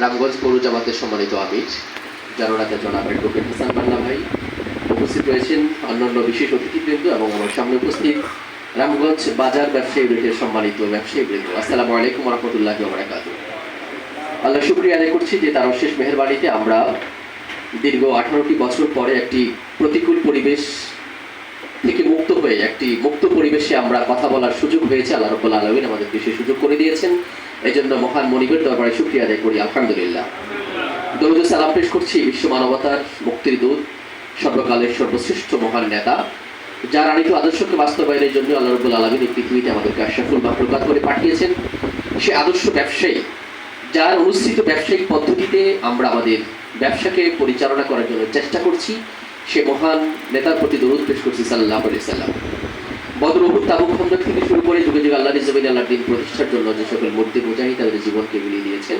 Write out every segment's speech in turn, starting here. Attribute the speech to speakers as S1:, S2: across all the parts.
S1: রামগঞ্জ পৌর জামাতের সম্মানিত আমির জনরাজা জনাব অ্যাডভোকেট হাসান পান্না ভাই, উপস্থিত রয়েছেন অন্যান্য বিশেষ অতিথিবৃন্দ এবং আমার সামনে উপস্থিত রামগঞ্জ বাজার ব্যবসায়ী ইউনিটের সম্মানিত ব্যবসায়ী বৃন্দ আসসালামু আলাইকুম রহমতুল্লাহ বারাকাত আল্লাহ শুক্রিয়া আদায় করছি যে তার অশেষ মেহরবানিতে আমরা দীর্ঘ আঠারোটি বছর পরে একটি প্রতিকূল পরিবেশ থেকে মুক্ত হয়ে, একটি মুক্ত পরিবেশে আমরা কথা বলার সুযোগ হয়েছে। আল্লাহ রব্বুল আলমিন আমাদেরকে সেই সুযোগ করে দিয়েছেন। এই জন্য মহান মনিবের দরবারে শুক্রিয়া আদায় করি। আলহামদুলিল্লাহ। দরুদ সালাম পেশ করছি বিশ্ব মানবতার মুক্তির দূত, সর্বকালের সর্বশ্রেষ্ঠ মহান নেতা, যার আনিত আদর্শকে বাস্তবায়নের জন্য আল্লাহ রব্বুল আলমিন এই পৃথিবীতে আমাদেরকে আশাফুল প্রকাশ করে পাঠিয়েছেন। সে আদর্শ ব্যবসায়ী, যার অনুসৃত ব্যবসায়িক পদ্ধতিতে আমরা আমাদের ব্যবসাকে পরিচালনা করার জন্য চেষ্টা করছি। সে মহান নেতার প্রতি দরুদ পেশ করছি সাল্লাহ আলি সাল্লাম। বদর উহুদ তাবুক খন্দক থেকে শুরু করে যুগে যুগে আল্লাহ জমিন আল্লাহ দিন প্রতিষ্ঠার জন্য যে সকল মূর্তি মুজাহি তাদের জীবনকে মিলিয়ে দিয়েছেন,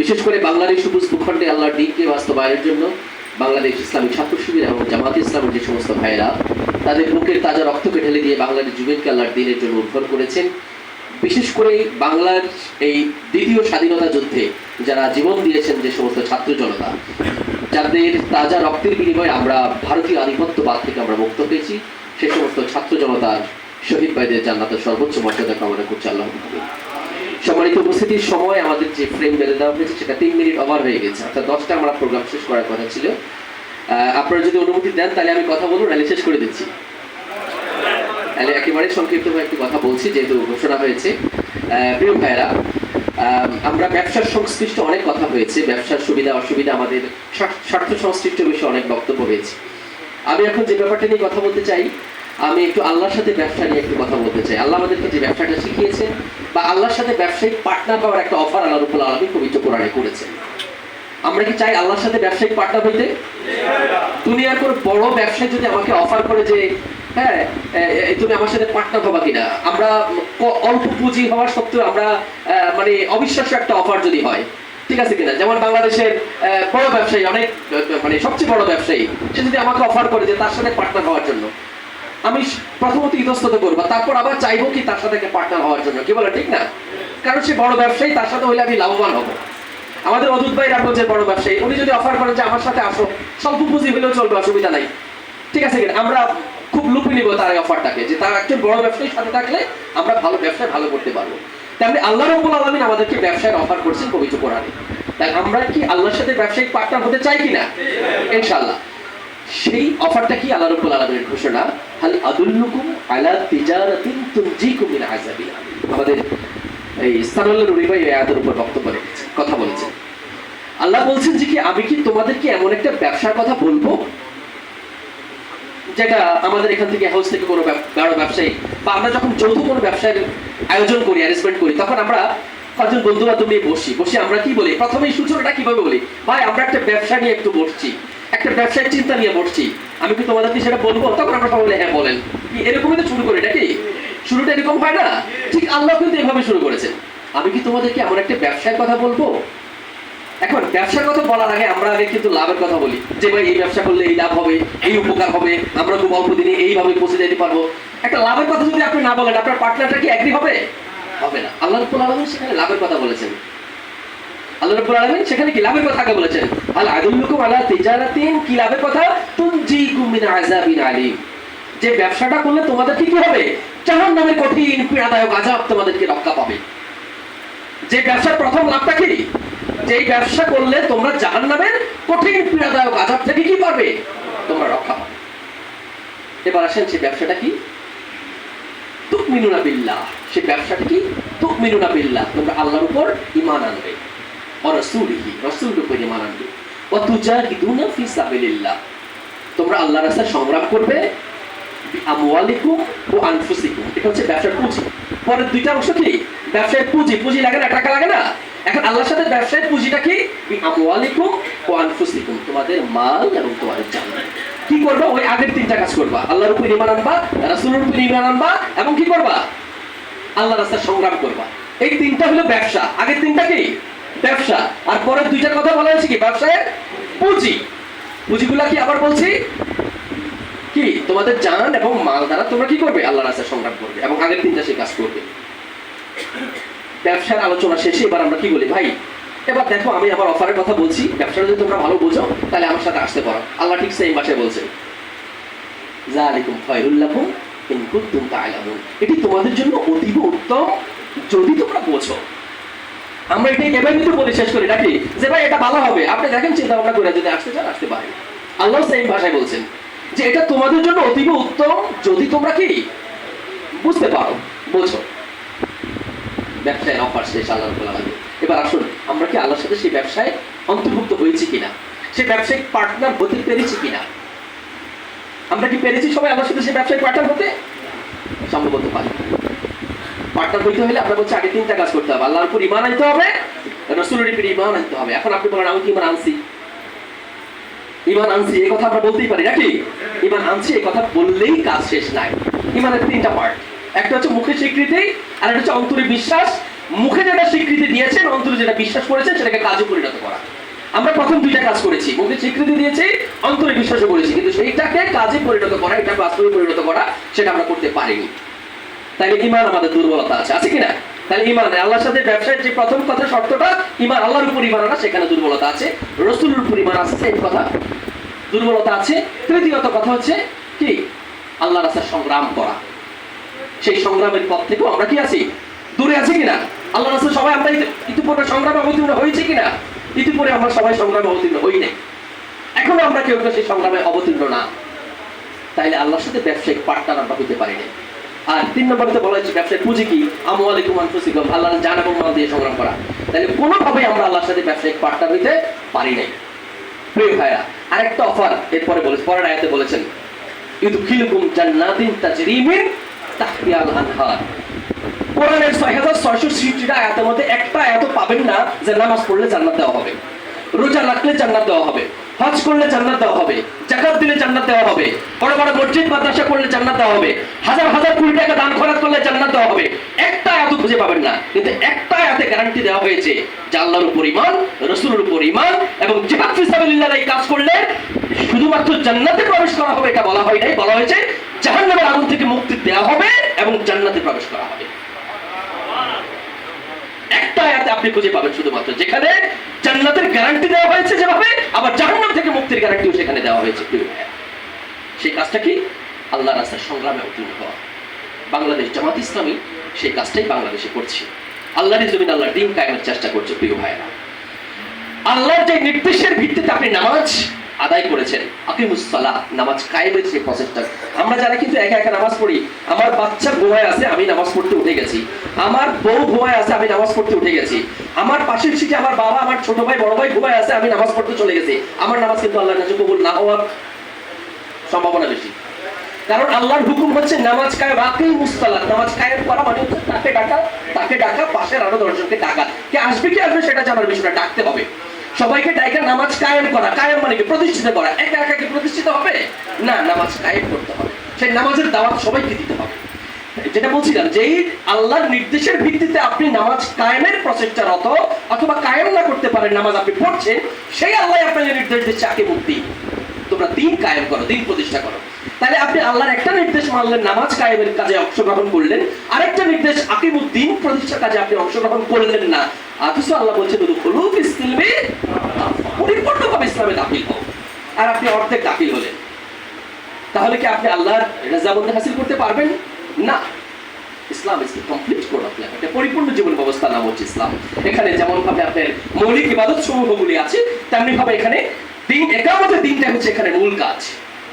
S1: বিশেষ করে বাংলাদেশ সবুজ ভূখণ্ডে আল্লাহর দিনকে বাস্তবায়নের জন্য বাংলাদেশ ইসলামী ছাত্র শিবির এবং জামাত ইসলামের যে সমস্ত ভাইয়েরা, তাদের বুকের তাজা রক্তকে ঢেলে দিয়ে বাংলাদেশ যুবককে আল্লাহর দিনের জন্য উদ্ধার করেছেন। বিশেষ করে বাংলার এই দ্বিতীয় স্বাধীনতা যুদ্ধে যারা জীবন দিয়েছেন যে সমস্ত ছাত্র জনতা যাদের তাজা রক্তের বিনিময়ে আমরা ভারতীয় আধিপত্যবাদ থেকে আমরা মুক্ত পেয়েছি সে সমস্ত ছাত্র জনতার শহীদ ভাইদের জান্নাতের সর্বোচ্চ মর্যাদা কামনা করছে আল্লাহ সম্মানিত উপস্থিতির সময় আমাদের যে ফ্রেম বেঁধে দেওয়া হয়েছে সেটা তিন মিনিট ওভার হয়ে গেছে। অর্থাৎ দশটা আমরা প্রোগ্রাম শেষ করার কথা ছিল। আপনারা যদি অনুমতি দেন তাহলে আমি কথা বলুন নাহলে শেষ করে দিচ্ছি। তাহলে একেবারে সংক্ষিপ্তভাবে একটি কথা বলছি যেহেতু ঘোষণা হয়েছে। প্রিয় ভাইয়েরা আহ, আমরা ব্যবসার সংশ্লিষ্ট অনেক কথা হয়েছে ব্যবসার সুবিধা অসুবিধা আমাদের স্বার্থ- সংশ্লিষ্ট বিষয়ে অনেক বক্তব্য হয়েছে। আমি এখন যে ব্যাপারটা নিয়ে কথা বলতে চাই আমি একটু আল্লাহর সাথে ব্যবসা নিয়ে একটু কথা বলতে চাই। আল্লাহ আমাদেরকে যে ব্যবসাটা শিখিয়েছেন বা আল্লাহর সাথে ব্যবসায়িক পার্টনার পাওয়ার একটা অফার আল্লাহ রুফুল আলমী পবিত্র কোরআনে করেছেন। আমরা কি চাই আল্লাহর সাথে ব্যবসায়িক পার্টনার হইতে? দুনিয়ার কোনো বড় ব্যবসায় যদি আমাকে অফার করে যে হ্যাঁ তুমি আমার সাথে পার্টনার হবা কিনা? আমরা অল্প পুঁজি হওয়ার সত্ত্বেও আমরা মানে অবিশ্বাস্য একটা অফার যদি হয়, ঠিক আছে কিনা? যেমন বাংলাদেশের বড় ব্যবসায়ী, অনেক মানে সবচেয়ে বড় ব্যবসায়ী, সে যদি আমাকে অফার করে যে তার সাথে পার্টনার হওয়ার জন্য, আমি প্রথমত ইতস্তত করব, তারপর আবার চাইব কি তার সাথে পার্টনার হওয়ার জন্য, কি বলে, ঠিক না? কারণ সে বড় ব্যবসায়ী, তার সাথে হইলে আমি লাভবান হব। আমাদের অদূত ভাই রামগঞ্জের বড় ব্যবসায়ী, উনি যদি অফার করেন যে আমার সাথে আসো, স্বল্প পুঁজি হলেও চলবে, অসুবিধা নাই, ঠিক আছে কিনা? আমরা খুব লুপে নিব তার এই অফারটাকে, যে তার একজন বড় ব্যবসায়ীর সাথে থাকলে আমরা ভালো ব্যবসায় ভালো করতে পারব। তেমনি আল্লাহ রব্বুল আলমিন আমাদেরকে ব্যবসায়ের অফার করছেন পবিত্র কোরআনে। তাই আমরা কি আল্লাহর সাথে ব্যবসায়িক পার্টনার হতে চাই কিনা? ইনশাআল্লাহ। সেই অফারটা কি আল্লাহ রব্বুল আলমিনের ঘোষণা? হাল আদুল্লুকুম আলা তিজারাতিন তুনজিকুম মিন আলীম। আমাদের এই সানুল্লাহ নুরি ভাই আয়াতের উপর বক্তব্য রেখেছেন, কথা বলেছেন। আল্লাহ বলছেন যে কি, আমি কি তোমাদেরকে এমন একটা ব্যবসার কথা বলব? যেটা আমাদের এখান থেকে হাউস থেকে কোনো বড় ব্যবসায়ী বা আমরা যখন যৌথ কোনো ব্যবসায়ের আয়োজন করি অ্যারেঞ্জমেন্ট করি, তখন আমরা কয়েকজন বন্ধু বান্ধব নিয়ে বসি। বসে আমরা কি বলি? প্রথমেই সূচনাটা কীভাবে বলি? ভাই, আমরা একটা ব্যবসা নিয়ে একটু বসছি। একটা ব্যবসায়ের চিন্তা নিয়ে বসছি। আমি কি তোমাদেরকে সেটা বলব? তখন আমরা সবাই হ্যাঁ বলেন। কি, এরকমই তো শুরু করি নাকি? শুরুটা এরকম হয় না? ঠিক আল্লাহ কিন্তু এভাবে শুরু করেছেন আমি কি তোমাদেরকে এমন একটা ব্যবসার কথা বলব? এখন ব্যবসার কথা বলার আগে আমরা আগে কিন্তু লাভের কথা বলি। যে ভাই, এই ব্যবসা করলে এই লাভ হবে, এই উপকার হবে, আমরা খুব অল্প দিনে এইভাবে পৌঁছে যেতে পারব। একটা লাভের কথা যদি আপনি না বলেন, আপনার পার্টনারটা কি এগ্রি হবে? হবে না। আল্লাহ রব্বুল সেখানে লাভের কথা বলেছেন। আল্লাহ রব্বুল সেখানে কি লাভের কথা বলেছেন? আল আদুল্লুকুম আলা তিজারাতিন, কি লাভের কথা? মিন আযাবিন আলিম। যে ব্যবসাটা করলে তোমাদেরকে কি হবে? কঠিন, পীড়াদায়ক আযাব তোমাদেরকে রক্ষা পাবে। যে ব্যবসার প্রথম লাভটা কি? যে ব্যবসা করলে তোমরা জাহান নামের কঠিন পীড়াদায়ক আজাব থেকে কি পারবে তোমরা রক্ষা পাবে। এবার আসেন সে ব্যবসাটা কি? তুকমিনুনা বিল্লাহ। সে ব্যবসাটা কি? তুকমিনুনা বিল্লাহ। তোমরা আল্লাহর উপর ঈমান আনবে। ও রাসূলিহি, রাসূলের উপর ঈমান আনবে। তুজাহিদুনা ফি সাবিলিল্লাহ। তোমরা আল্লাহর রাস্তায় সংগ্রাম করবে আমওয়ালিকুম ও আনফুসিকুম। এটা হচ্ছে ব্যবসার পুঁজি। পরের দুইটা অংশ কি? ব্যবসায়ের পুঁজি। পুঁজি লাগে না, টাকা লাগে না? এখন আল্লাহর সাথে ব্যবসায়ের পুঁজিটা কি? তোমাদের মাল এবং তোমাদের জান। কি করবা? ওই আগের তিনটা কাজ করবা। আল্লাহর উপর ইমান আনবা, রাসূলের উপর ইমান আনবা, এবং কি করবা? আল্লাহ রাস্তায় সংগ্রাম করবা। এই তিনটা হলো ব্যবসা। আগের তিনটা কি? ব্যবসা। আর পরের দুইটার কথা বলা হয়েছে কি? ব্যবসায়ের পুঁজি। পুঁজিগুলা কি আবার বলছি? কি? তোমাদের জান এবং মাল দ্বারা তোমরা কি করবে? আল্লাহ রাস্তায় সংগ্রাম করবে এবং আগের তিনটা সেই কাজ করবে। ব্যবসার আলোচনা শেষে এবার আমরা কি বলি? ভাই, এবার দেখো আমি আমার অফারের কথা বলছি, ব্যবসাটা যদি তোমরা ভালো বোঝো, তাহলে আমার সাথে আসতে পারো। আল্লাহ ঠিক সেই ভাষায় বলছে। এটি তোমাদের জন্য অতীব উত্তম, যদি তোমরা বোঝো। আমরা এটাই এবার কিন্তু বলে, শেষ করি, নাকি? যে ভাই, এটা ভালো হবে। আপনি দেখেন চিন্তা ভাবনা করে যদি আসতে চান, আসতে পারেন। আল্লাহ সেই ভাষায় বলছেন যে এটা তোমাদের জন্য অতীব উত্তম, যদি তোমরা কি? বুঝতে পারো, বোঝো। ব্যবসায় অফার শেষ আল্লাহ আলামিন এবার আসুন, আমরা কি আল্লাহর সাথে সেই ব্যবসায় অন্তর্ভুক্ত হয়েছি কিনা? সেই ব্যবসায়িক পার্টনার হতে পেরেছি কিনা? আমরা কি পেরেছি সবাই আল্লাহর সাথে সেই ব্যবসায়িক পার্টনার হতে? সম্ভবত পারি পার্টনার হইতে হলে আমরা বলছি, আগে তিনটা কাজ করতে হবে, আল্লাহর উপর ইমান আনতে হবে, রসুলের উপর ইমান আনতে হবে। এখন আপনি বলেন, আমি কি ইমান আনছি? ইমান আনছি, এই কথা আমরা বলতেই পারি, নাকি? ইমান আনছি, এই কথা বললেই কাজ শেষ নাই। ইমানের তিনটা পার্ট একটা হচ্ছে মুখে স্বীকৃতি, আর একটা হচ্ছে অন্তরে বিশ্বাস। মুখে যেটা স্বীকৃতি দিয়েছেন, অন্তরে যেটা বিশ্বাস করেছেন, সেটাকে কাজে পরিণত করা। আমরা প্রথম দুইটা কাজ করেছি। মুখে স্বীকৃতি দিয়েছি, অন্তরে বিশ্বাসও করেছি, কিন্তু সেইটাকে কাজে পরিণত করা, এটা বাস্তবে পরিণত করা, সেটা আমরা করতে পারিনি। তাহলে ইমান আমাদের দুর্বলতা আছে। আছে কিনা? তাহলে ইমান আল্লাহর সাথে ব্যবসায়ের যে প্রথম কথা শর্তটা ইমান আল্লাহর উপর ইমান আনা, সেখানে দুর্বলতা আছে। রসুলের উপর ইমান আছে এই কথা। দুর্বলতা আছে। তৃতীয়ত কথা হচ্ছে কি? আল্লাহ রাস্তার সংগ্রাম করা। সেই সংগ্রামের পথ থেকেও আমরা কি আছি? দূরে আছি কিনা? আল্লাহ রাস্তা সবাই আমরা ইতিপূর্বে সংগ্রামে অবতীর্ণ হয়েছি কিনা? ইতিপূর্বে আমরা সবাই সংগ্রামে অবতীর্ণ হই নাই। এখনও আমরা কেউ কেউ সেই সংগ্রামে অবতীর্ণ না। তাইলে আল্লাহর সাথে ব্যবসায়িক পার্টনার আমরা হতে পারি না আর তিন নম্বরতে বলা হচ্ছে ব্যবসায় পুঁজি কি? আমু আলাইকুম আনফুসিকুম আল্লাহ জান এবং মাল দিয়ে সংগ্রাম করা। তাহলে কোনোভাবেই আমরা আল্লাহর সাথে ব্যবসায়িক পার্টনার হইতে পারি নাই। প্রিয় ভাইরা আরেকটা অফার এরপরে বলে পরের আয়াতে বলেছেন ইউদখিলুকুম জান্নাতিন তাজরি তাহতিহাল আনহার কোরআনের ছয় হাজার ছয়শো সৃষ্টিটা আয়াতের মধ্যে একটা আয়াত পাবেন না যে নামাজ পড়লে জান্নাত দেওয়া হবে। রোজা রাখলে জান্নাত দেওয়া হবে, হজ করলে জান্নাত দেওয়া হবে, জাকাত দিলে জান্নাত দেওয়া হবে, বড় বড় মসজিদ, মাদ্রাসা করলে জান্নাত দেওয়া হবে, হাজার হাজার কোটি টাকা দান খরচ করলে জান্নাত দেওয়া হবে, একটা আয়াত খুঁজে পাবেন না। কিন্তু একটা আয়াতে গ্যারান্টি দেওয়া হয়েছে যে উপর ইমান রসুলের উপর ইমান এবং জিহাদ ফিসাবিল্লাহ এই কাজ করলে শুধুমাত্র জান্নাতে প্রবেশ করা হবে এটা বলা হয় নাই, বলা হয়েছে জাহান্নামের আগুন থেকে মুক্তি দেওয়া হবে এবং জান্নাতে প্রবেশ করা হবে। একটা আয়াতে আপনি খুঁজে পাবেন শুধুমাত্র, যেখানে জান্নাতের গ্যারান্টি দেওয়া হয়েছে যেভাবে, আবার জাহান্নাম থেকে মুক্তির গ্যারান্টিও সেখানে দেওয়া হয়েছে। সেই কাজটা কি? আল্লাহ রাস্তার সংগ্রামে অবতীর্ণ হওয়া। বাংলাদেশ জামাত ইসলামী সেই কাজটাই বাংলাদেশে করছে। আল্লাহর জমিন আল্লাহ দিন কায়েমের চেষ্টা করছে, প্রিয় ভাইয়েরা। আল্লাহর যে নির্দেশের ভিত্তিতে আপনি নামাজ আদায় করেছেন। আকিমুসসালাহ নামাজ কায়েমের যে প্রসেসটা আমরা যারা কিন্তু একা একা নামাজ পড়ি, আমার বাচ্চা ঘুমায় আছে, আমি নামাজ পড়তে উঠে গেছি। আমার বউ ঘুমায় আছে, আমি নামাজ পড়তে উঠে গেছি। আমার পাশের সিটে আমার বাবা, আমার ছোট ভাই, বড় ভাই ঘুমায় আছে, আমি নামাজ পড়তে চলে গেছি। আমার নামাজ কিন্তু আল্লাহর কাছে কবুল না হওয়ার সম্ভাবনা বেশি। কারণ আল্লাহর হুকুম হচ্ছে নামাজ কায়েম আকেই মুস্তালাত নামাজ কায়েম করা মানে হচ্ছে তাকে ডাকা তাকে ডাকা, পাশের আরও দশজনকে ডাকা। কে আসবে, কি আসবে সেটা জানার বিষয়টা, ডাকতে হবে। সবাইকে ডাইকা নামাজ কায়েম করা। কায়েম মানে কি? প্রতিষ্ঠিত করা। একা একা কি প্রতিষ্ঠিত হবে? না, নামাজ কায়েম করতে হবে। সেই নামাজের দাওয়াত সবাইকে দিতে হবে। যেটা বলছিলাম যে আল্লাহর নির্দেশের ভিত্তিতে আপনি নামাজ কায়েমের প্রচেষ্টা রত অথবা কায়েম না করতে পারেন নামাজ আপনি পড়ছেন, সেই আল্লাহ আপনাকে নির্দেশ দিচ্ছে আকে মুক্তি তোমরা দিন কায়েম করো, দিন প্রতিষ্ঠা করো। তাহলে আপনি আল্লাহর একটা নির্দেশ মানলেন, নামাজ কায়েমের কাজে অংশগ্রহণ করলেন। আরেকটা নির্দেশ আকিমুদ্দিন প্রতিষ্ঠার কাজে আপনি অংশগ্রহণ করলেন না। অথচ আল্লাহ বলছেন পরিপূর্ণভাবে ইসলামে দাখিল হও। আর আপনি অর্ধেক দাখিল হলেন। তাহলে কি আপনি আল্লাহর রেজাবন্দি হাসিল করতে পারবেন? না। Islam is complete code of life একটা পরিপূর্ণ জীবন ব্যবস্থা নাম হচ্ছে ইসলাম। এখানে যেমন ভাবে আপনার মৌলিক ইবাদত সমূহগুলি আছে তেমনি ভাবে এখানে দিন একামতের দিনটা হচ্ছে এখানে মূল কাজ।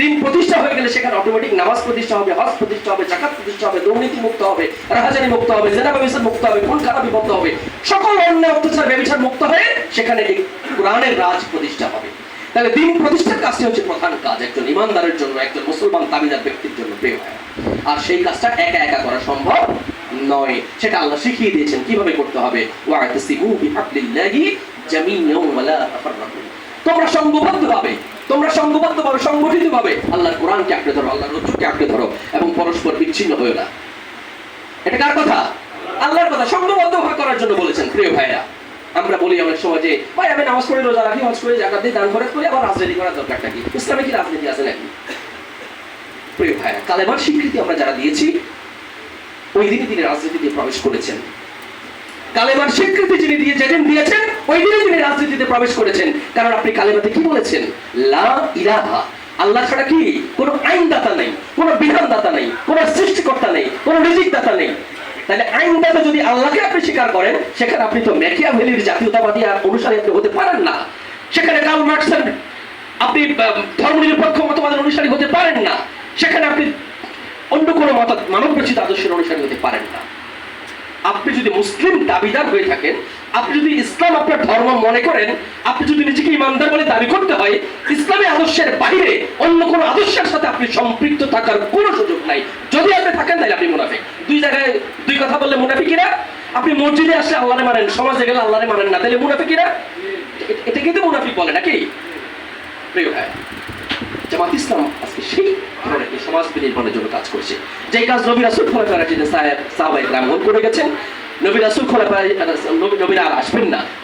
S1: দিন প্রতিষ্ঠা হয়ে গেলে সেখানে অটোমেটিক নামাজ প্রতিষ্ঠা হবে, হজ প্রতিষ্ঠা হবে জাকাত প্রতিষ্ঠা হবে দুর্নীতি মুক্ত হবে, রাহাজানি মুক্ত হবে জেনা ব্যবচার মুক্ত হবে, খুন খারাপ মুক্ত হবে, সকল অন্যায়, অত্যাচার ব্যবচার মুক্ত হয়ে সেখানে কোরআনের রাজ প্রতিষ্ঠা হবে। তাহলে দিন প্রতিষ্ঠার কাজটি হচ্ছে প্রধান কাজ, একজন ইমানদারের জন্য, একজন মুসলমান দাবিদার ব্যক্তির জন্য প্রিয়। আর সেই কাজটা একা একা করা সম্ভব নয়, সেটা আল্লাহ শিখিয়ে দিয়েছেন কীভাবে করতে হবে। ওয়াতাসিমু বিহাবলিল্লাহি জামিআন ওয়া লা তাফাররাকু। তোমরা সংঘবদ্ধভাবে তোমরা সংঘবদ্ধভাবে, সংগঠিতভাবে আল্লাহর কোরআনকে আঁকড়ে ধরো, আল্লাহর রজ্জুকে আঁকড়ে ধরো এবং পরস্পর বিচ্ছিন্ন হয়েও না। এটা কার কথা? আল্লাহর কথা। সংঘবদ্ধভাবে করার জন্য বলেছেন, প্রিয় ভাইরা আমরা বলি অনেক সময় যে, ভাই, আমি নামাজ পড়ি, রোজা রাখি, হজ করি, জাকাত দিই, দান খরচ করি, আবার রাজনীতি করার দরকারটা কি ইসলামে কি রাজনীতি আছে নাকি? প্রিয় ভাইরা কালেমার স্বীকৃতি আমরা যারা দিয়েছি, ওই দিনে তিনি রাজনীতিতে প্রবেশ করেছেন। কালেমার স্বীকৃতি যিনি দিয়ে যেদিন দিয়েছেন, ওই দিনে তিনি রাজনীতিতে প্রবেশ করেছেন। কারণ আপনি কালেমাতে কি বলেছেন? লা ইলাহা। আল্লাহ ছাড়া কি কোনো আইনদাতা নেই, কোনো বিধানদাতা নেই, কোনো সৃষ্টিকর্তা নেই, কোনো রিজিক দাতা নেই। তাহলে আইনদাতা যদি আল্লাহকে আপনি স্বীকার করেন, সেখানে আপনি তো জাতীয়তাবাদী আর অনুসারী আপনি হতে পারেন না। সেখানে কার্ল মার্কসের আপনি ধর্মনিরপেক্ষ মতবাদের অনুসারী হতে পারেন না। সেখানে আপনি অন্য কোনো মত মানব রচিত আদর্শের অনুসারী হতে পারেন না। আপনি যদি মুসলিম দাবিদার হয়ে থাকেন, আপনি যদি ইসলাম আপনার ধর্ম মনে করেন, আপনি যদি নিজেকে ইমানদার বলে দাবি করতে হয়, ইসলামী আদর্শের বাইরে অন্য কোনো আদর্শের সাথে আপনি সম্পৃক্ত থাকার কোনো সুযোগ নাই। যদি আপনি থাকেন, তাহলে আপনি মুনাফিক। দুই জায়গায় দুই কথা বললে মুনাফিকিরা? আপনি মসজিদে আসলে আল্লাহরে মানেন, সমাজে গেলে আল্লাহরে মানেন না, তাহলে মুনাফিকিরা? এ- এটা কিন্তু মুনাফিক বলে নাকি? প্রিয় ভাই জামাত ইসলাম আজকে সেই ধরনের সমাজ বিনির্মাণের জন্য কাজ করছে। যে কাজ নবী রাসুল খোলাফা রাশিদিন সাহেব সাহাবাই রামগন করে গেছেন। নবী রাসুল খোলাফা নবীরা আর আসবেন না।